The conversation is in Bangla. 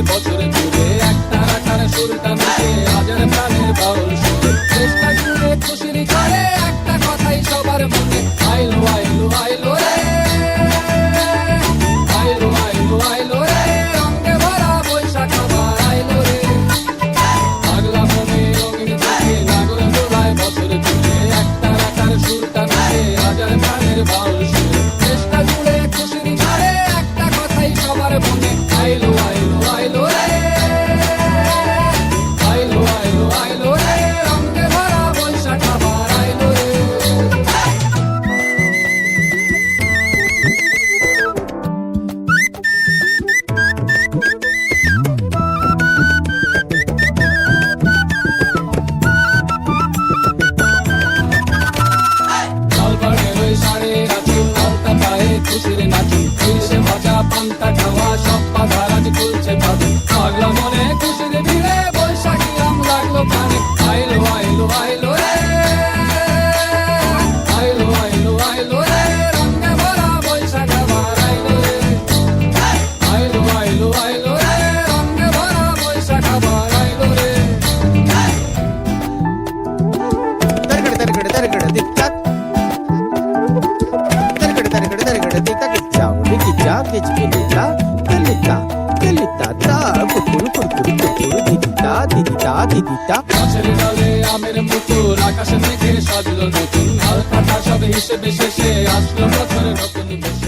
নয় বছর জুড়ে একটা রাখার সুরটা মিশে হাজার প্রাণের বাউল সুরে। চেষ্টা জুড়ে খুশির করে একটা কথাই সবার মনে। আইলো আইলো আইলো রে। আইলো আইলো আইলো রে। রঙে ভরা বৈশাখ আবার আইলো রে। পাগলা মনে রঙিন থাকে লাগল দোলায় বছর জুড়ে একটা রাখার সুরটা মিশে হাজার প্রাণের বাউল সুরে। চেষ্টা জুড়ে খুশির করে একটা কথাই সবার মনে। আইলো খুশির নাচি খুলছে ভাজা পান্তা খাওয়া সব পাখা রাজ খুলছে ভাবি পাগলাম যা গেজকে যা তেলিতা তেলিতা তা কুকুর কুকুর কুকুর দিদিতা দিদিতা দিদিতা মাছের জলে আমের মুকুর আকাশে মেঘে সাজলো নতুন হালকা সব হিসেবে শেষে আসলো বছর নতুন